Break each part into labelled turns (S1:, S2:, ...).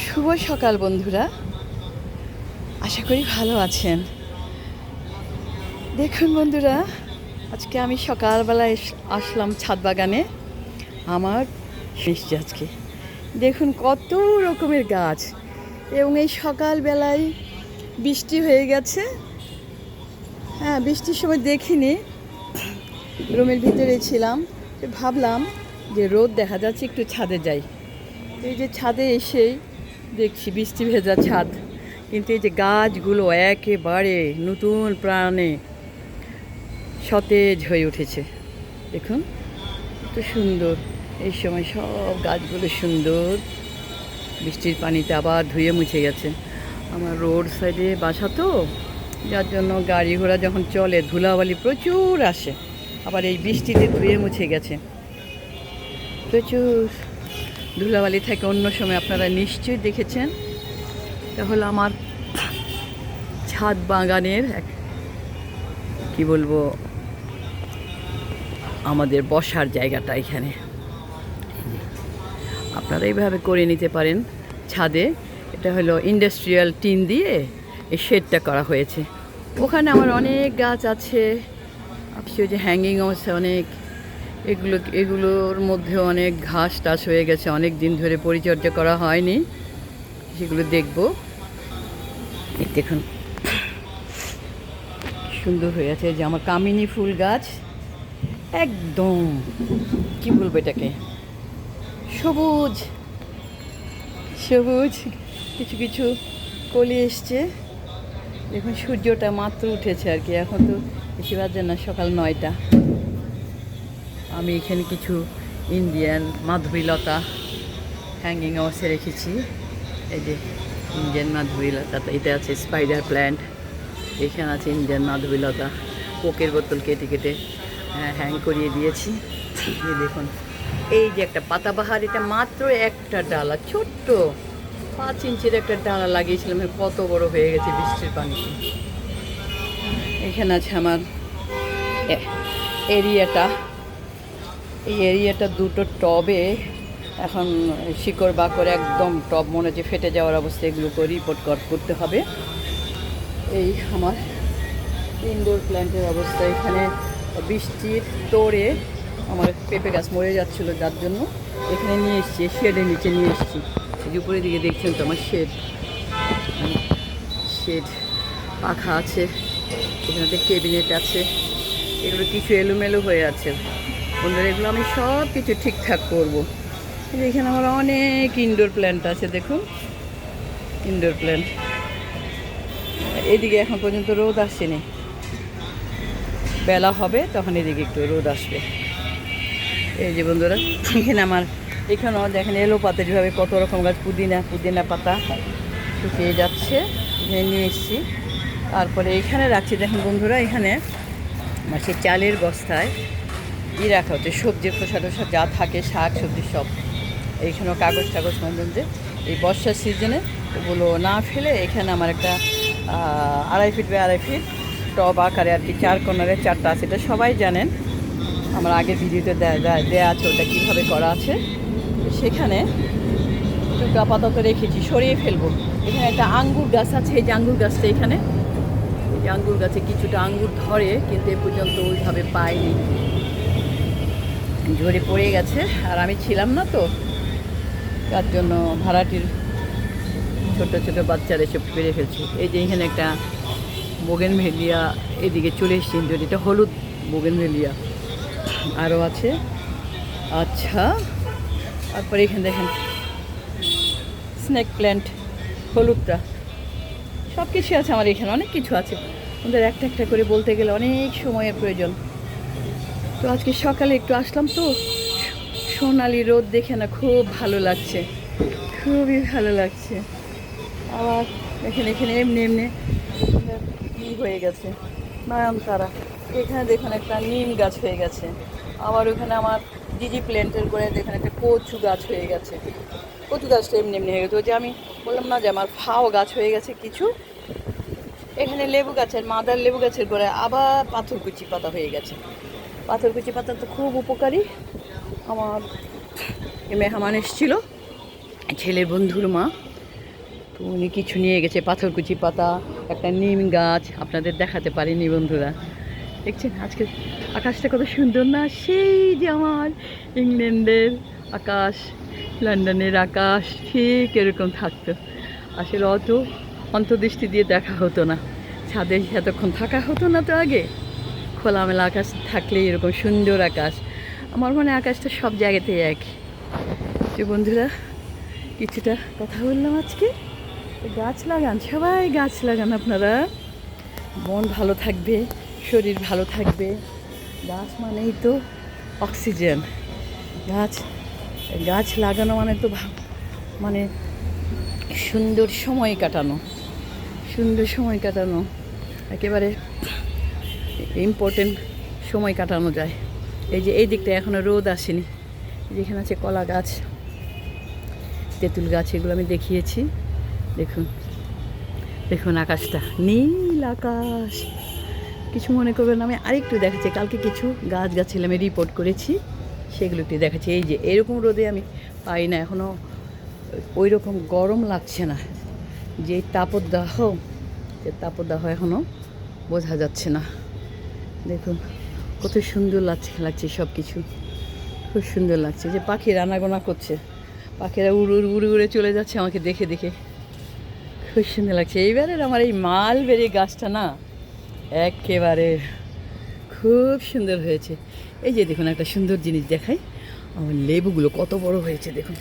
S1: শুভ সকাল, বন্ধুরা। আশা করি ভালো আছেন। দেখুন, বন্ধুরা, আজকে আমি সকালবেলায় এস- আসলাম ছাদ বাগানে। আমার মিষ্টি আজকে। দেখুন, কত রকমের গাছ। এবং এই সকালবেলায় বৃষ্টি হয়ে গেছে। হ্যাঁ বৃষ্টির সময় দেখিনি। রুমের ভিতরে ছিলাম। ভাবলাম যে রোদ দেখা যাচ্ছে, একটু ছাদে যাই। এই যে ছাদে এসেই দেখছি বৃষ্টি ভেজা ছাদ। কিন্তু এই যে গাছগুলো একেবারে নতুন প্রাণে সতেজ হয়ে উঠেছে। দেখুন, কত সুন্দর। এই সময় সব গাছগুলো সুন্দর। বৃষ্টির পানিতে আবার ধুয়ে মুছে গেছে। আমার রোড সাইডে বাসা তো, যার জন্য গাড়ি ঘোড়া যখন চলে, ধুলাবালি প্রচুর আসে। আবার এই বৃষ্টিতে ধুয়ে মুছে গেছে। প্রচুর। ধুলাবালি থেকে অন্য সময় আপনারা নিশ্চয়ই দেখেছেন। এটা হলো আমার ছাদ বাগানের এক, কি বলব, আমাদের বসার জায়গাটা এখানে। আপনারা এইভাবে করে নিতে পারেন ছাদে। এটা হলো ইন্ডাস্ট্রিয়াল টিন দিয়ে এই শেডটা করা হয়েছে। ওখানে আমার অনেক গাছ আছে। আপনি যে হ্যাঙ্গিং আছে অনেক। এগুলো এগুলোর মধ্যে অনেক ঘাস টাস হয়ে গেছে, অনেক দিন ধরে পরিচর্যা করা হয়নি, সেগুলো দেখব। দেখুন সুন্দর হয়ে আছে যে আমার কামিনী ফুল গাছ, একদম, কি বলব এটাকে, সবুজ সবুজ, কিছু কিছু কলি এসছে। দেখুন, সূর্যটা মাত্র উঠেছে আর কি, এখন তো বেশি বাজে না, সকাল নয়টা। আমি এখানে কিছু ইন্ডিয়ান মাধবীলতা হ্যাঙ্গিং অবস্থায় রেখেছি। এই যে ইন্ডিয়ান মাধবীলতা এটা আছে স্পাইডার প্ল্যান্ট এখানে আছে ইন্ডিয়ান মাধবীলতা। কোকের বোতল কেটে কেটে, হ্যাং করিয়ে দিয়েছি। এই দেখুন, এই যে একটা পাতাবাহার, এটা মাত্র একটা ডালা, ছোট্ট। পাঁচ ইঞ্চির একটা ডালা লাগিয়েছিলাম কত বড় হয়ে গেছে বৃষ্টির পানিতে এখানে আছে আমার এরিয়াটা। এই এরিয়াটা দুটো টবে, এখন শিকড় বাকড় একদম টব, মনে হচ্ছে ফেটে যাওয়ার অবস্থা এগুলোকে রিপোর্ট করতে হবে। এই আমার ইনডোর প্ল্যান্টের অবস্থা, এখানে বৃষ্টির তোড়ে আমার পেঁপে গাছ মরে যাচ্ছিল, যার জন্য এখানে নিয়ে এসেছি শেডের নিচে নিয়ে এসেছি। উপরের দিকে দেখছেন তো আমার শেড শেড পাখা আছে, এখানে কেবিনেট আছে, এগুলো কিছু এলোমেলো হয়ে আছে। বন্ধুরা, এগুলো আমি সব কিছু ঠিকঠাক করব। এখানে আমার অনেক ইনডোর প্ল্যান্ট আছে, দেখুন। ইনডোর প্ল্যান্ট এদিকে এখন পর্যন্ত রোদ আসেনি। বেলা হবে, তখন এদিকে একটু রোদ আসবে। এই যে বন্ধুরা, এখানে আমার, এখানেও দেখেন এলো পাতা যেভাবে কত রকম গাছ, পুদিনা পুদিনা পাতা শুকিয়ে যাচ্ছে। এখানে নিয়ে এসেছি। তারপরে এখানে রাখছি, দেখেন বন্ধুরা, এখানে আমার সেই চালের বস্তায় ই রাখা হচ্ছে সবজির খোসা টোসা যা থাকে, শাক, সবজি সব। এইখানেও কাগজ টাগজ যে, এই বর্ষার সিজনে ওগুলো না ফেলে এখানে আমার একটা আড়াই ফিট বাই আড়াই ফিট টব আকারে আর কি, চার কর্নারে চারটা আছে, এটা সবাই জানেন। আমার আগের ভিডিওতে দেয়া আছে ওটা কীভাবে করা আছে। সেখানে একটু আপাতত রেখেছি, সরিয়ে ফেলব। এখানে একটা আঙ্গুর গাছ আছে, এই যে আঙ্গুর গাছটা এখানে। এই আঙ্গুর গাছে কিছুটা আঙ্গুর ধরে, কিন্তু এ পর্যন্ত ওইভাবে পাইনি। ঝরে পড়ে গেছে, আর আমি ছিলাম না তো। তার জন্য ভাড়াটির ছোট ছোট বাচ্চারা এসব পেরে ফেলছে। এই যে এখানে একটা বোগেন ভেলিয়া, এদিকে চলে এসছি এটা হলুদ বোগেন ভেলিয়া। আরও আছে। আচ্ছা তারপরে এখানে দেখেন স্নেক প্ল্যান্ট হলুদটা। সব কিছু আছে আমার এখানে, অনেক কিছু আছে। ওদের একটা একটা করে বলতে গেলে অনেক সময়ের প্রয়োজন। তো আজকে সকালে একটু আসলাম তো। সোনালি রোদ দেখে না খুব ভালো লাগছে। খুবই ভালো লাগছে। আবার এখানে এখানে এমনি এমনি হয়ে গেছে। নয়ন তারা এখানে দেখুন একটা নিম গাছ হয়ে গেছে। আবার ওখানে আমার ডিজি প্ল্যান্টের করে দেখুন একটা কচু গাছ হয়ে গেছে। কচু গাছটা এমনি এমনি হয়ে গেছে। ওই যে আমি বললাম না যে আমার ফাও গাছ হয়ে গেছে কিছু। এখানে লেবু গাছের, মাদার লেবু গাছের গোড়ায় আবার পাথরকুচি পাতা হয়ে গেছে। পাথরকুচি পাতা তো খুব উপকারী। আমার মেহমান এসেছিল, ছেলের বন্ধুর মা। তো উনি কিছু নিয়ে গেছে পাথরকুচি পাতা, একটা নিম গাছ, আপনাদের দেখাতে পারিনি বন্ধুরা। দেখছেন, আজকে আকাশটা কত সুন্দর না, সেই যে আমার ইংল্যান্ডের আকাশ, লন্ডনের আকাশ, ঠিক এরকম থাকতো। আসলে অত অন্তর্দৃষ্টি দিয়ে দেখা হতো না। ছাদে এতক্ষণ থাকা হতো না তো আগে। খোলামেলা আকাশ থাকলে এরকম সুন্দর আকাশ। আমার মনে আকাশটা সব জায়গাতেই এক। যে বন্ধুরা, কিছুটা কথা বললাম আজকে। তো গাছ লাগান, সবাই গাছ লাগান আপনারা। মন ভালো থাকবে, শরীর ভালো থাকবে। গাছ মানেই তো অক্সিজেন। গাছ গাছ লাগানো মানে তো মানে সুন্দর সময় কাটানো। সুন্দর সময় কাটানো। একেবারে ইম্পর্টেন্ট সময় কাটানো যায়। এই যে এই দিকটা এখনও রোদ আসেনি। যেখানে আছে কলা গাছ, তেঁতুল গাছ, এগুলো আমি দেখিয়েছি। দেখুন দেখুন আকাশটা, নীল আকাশ। কিছু মনে করবেন আমি আরেকটু দেখাচ্ছি। কালকে কিছু গাছ গাছিল আমি রিপোর্ট করেছি, সেগুলো একটু দেখাচ্ছি। এই যে এরকম রোদে আমি পাই না এখনও ওই রকম গরম লাগছে না। যে তাপদাহ যে তাপদাহ এখনও বোঝা যাচ্ছে না। দেখুন, কত সুন্দর লাগছে লাগছে সব কিছু খুব সুন্দর লাগছে। যে পাখি রান্নাগোনা করছে, পাখিরা উড়ে উড়ে উড়ে চলে যাচ্ছে আমাকে দেখে দেখে। খুব সুন্দর লাগছে। এইবারের আমার এই মালবেরি গাছটা না, একেবারে খুব সুন্দর হয়েছে। এই যে দেখুন, একটা সুন্দর জিনিস দেখাই। আমার লেবুগুলো কত বড় হয়েছে, দেখুন।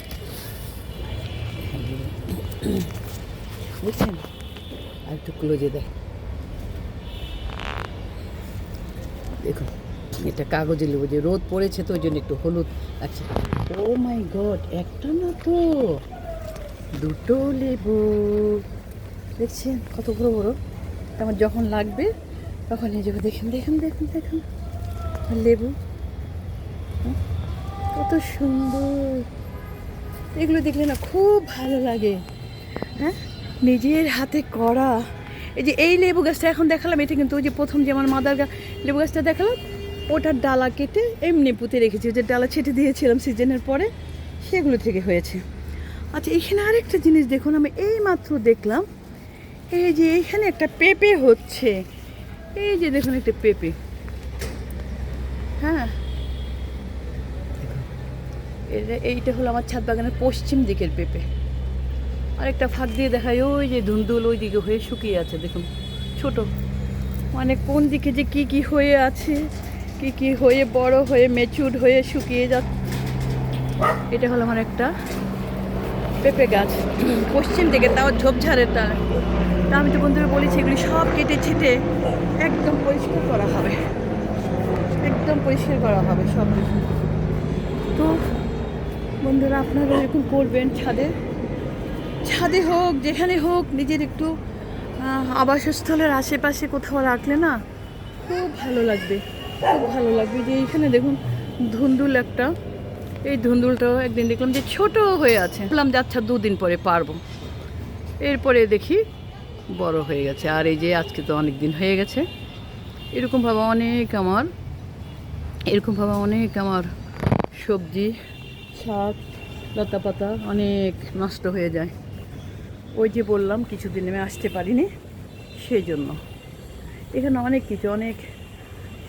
S1: বুঝছেন? আর একটু ক্লোজে দেয় দেখুন, এটা কাগজের লেবু যে রোদ পড়েছে তো, ওই জন্য একটু হলুদ আছে ও মাই গড, একটা না তো? দুটো লেবু। দেখছেন কত বড় বড়? আমার যখন লাগবে, তখন এই যে দেখেন, দেখুন দেখুন দেখুন। লেবু? কত সুন্দর। এগুলো দেখলে না খুব ভালো লাগে। হ্যাঁ? নিজের হাতে করা এই যে এই লেবু গাছটা এখন দেখালাম, এটা কিন্তু ওই যে প্রথম যে আমার মাদার লেবু গাছটা দেখালাম, ওটার ডালা কেটে এমনি পুঁতে রেখেছি। যে ডালা ছেটে দিয়েছিলাম সিজনের পরে, সেগুলো থেকে হয়েছে। আচ্ছা এখানে আরেকটা জিনিস দেখুন, আমি এই মাত্র দেখলাম, এই যে এখানে একটা পেঁপে হচ্ছে। এই যে দেখুন একটা পেঁপে। হ্যাঁ। এইটা হলো আমার ছাদ বাগানের পশ্চিম দিকের পেঁপে। আরেকটা ফাঁক দিয়ে দেখায় ওই যে ধুন্দুল ওই দিকে হয়ে শুকিয়ে আছে, দেখুন, ছোট। মানে কোন দিকে যে কি কি হয়ে আছে, কি কি হয়ে বড় হয়ে মেচুর হয়ে শুকিয়ে যাচ্ছে। এটা হলো আমার একটা পেঁপে গাছ। পশ্চিম দিকে, তাও ঝোপঝাড়ের তা তা আমি তো বন্ধুরা বলেছি, এগুলি সব কেটে ছেটে একদম পরিষ্কার করা হবে। একদম পরিষ্কার করা হবে সব। কিছু তো বন্ধুরা, আপনারা এরকম করবেন ছাদে? ছাদে হোক, যেখানে হোক, নিজের একটু আবাসস্থলের আশেপাশে কোথাও রাখলে না খুব ভালো লাগবে। খুব ভালো লাগবে যে এইখানে দেখুন ধুন্দুল একটা। এই ধুন্দুলটাও একদিন দেখলাম যে ছোট হয়ে আছে। বললাম যে আচ্ছা দুদিন পরে পারব। এরপরে দেখি বড় হয়ে গেছে। আর এই যে আজকে তো অনেক দিন হয়ে গেছে। এরকমভাবে অনেক আমার এরকমভাবে অনেক আমার। সবজি, শাক লতা পাতা অনেক নষ্ট হয়ে যায়। ওই যে বললাম, কিছুদিন আমি আসতে পারিনি, সেই জন্য। এখানে অনেক কিছু, অনেক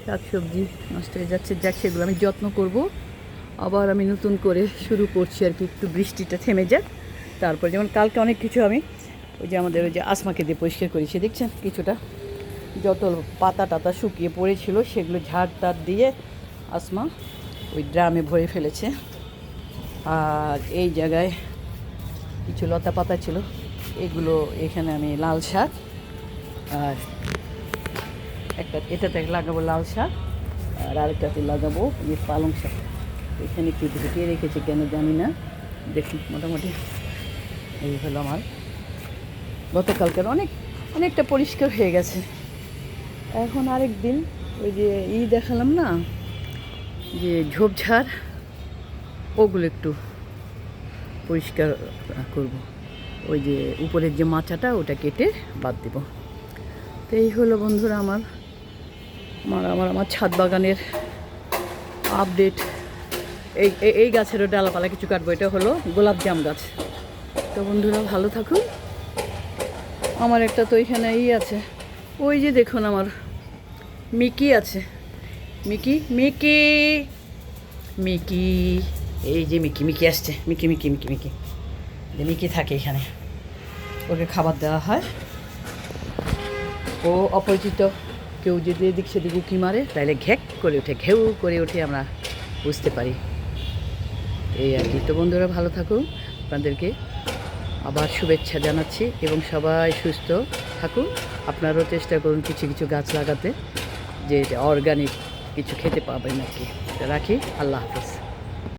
S1: শাক সবজি নষ্ট হয়ে যাচ্ছে, যাক সেগুলো আমি যত্ন করব। আবার আমি নতুন করে শুরু করছি আর কি, একটু বৃষ্টিটা থেমে যাক। তারপর যেমন কালকে অনেক কিছু আমি ওই যে আমাদের ওই যে আসমাকে দিয়ে পরিষ্কার করেছি, দেখছেন কিছুটা? যত পাতা টাতা শুকিয়ে পড়েছিল, সেগুলো ঝাড় টাড় দিয়ে আসমা ওই ড্রামে ভরে ফেলেছে। আর এই জায়গায় কিছু লতা পাতা ছিল। এগুলো এখানে আমি লাল শাক, আর একটা এটাতে লাগাবো লাল শাক, আর আরেকটাতে লাগাবো এই পালং শাক। এখানে একটু ঢুকিয়ে রেখেছি কেন জানি না। দেখুন, মোটামুটি এই হলো আমার। গতকালকের অনেক, অনেকটা পরিষ্কার হয়ে গেছে। এখন আরেক দিন, ওই যে ই দেখালাম না, যে ঝোপঝাড়, ওগুলো একটু পরিষ্কার করব। ওই যে উপরের যে মাচাটা, ওটা কেটে বাদ দেব। তো এই হলো বন্ধুরা আমার আমার আমার আমার ছাদ বাগানের আপডেট এই, এই- গাছেরও ডালাপালা কিছু কাটবো, এটা হলো গোলাপ জাম গাছ। তো বন্ধুরা ভালো থাকুন। আমার একটা তো এখানে ই আছে। ওই যে দেখুন আমার মিকি আছে। মিকি মিকি মিকি, এই যে মিকি মিকি আসছে। Mickey Mickey Mickey Mickey. Mickey থাকে এখানে। ওকে খাবার দেওয়া হয়। ও অপরিচিত, কেউ যদি এদিক সেদিক উঁকি মারে তাহলে ঘ্যাক করে ওঠে ঘেউ করে ওঠে আমরা বুঝতে পারি। এই আর কি। তো বন্ধুরা, ভালো থাকুন। আপনাদেরকে আবার শুভেচ্ছা জানাচ্ছি এবং সবাই সুস্থ থাকুন। আপনারাও চেষ্টা করুন কিছু কিছু গাছ লাগাতে, যে অর্গানিক কিছু খেতে পাবেন আর কি। রাখি। আল্লাহ হাফিজ।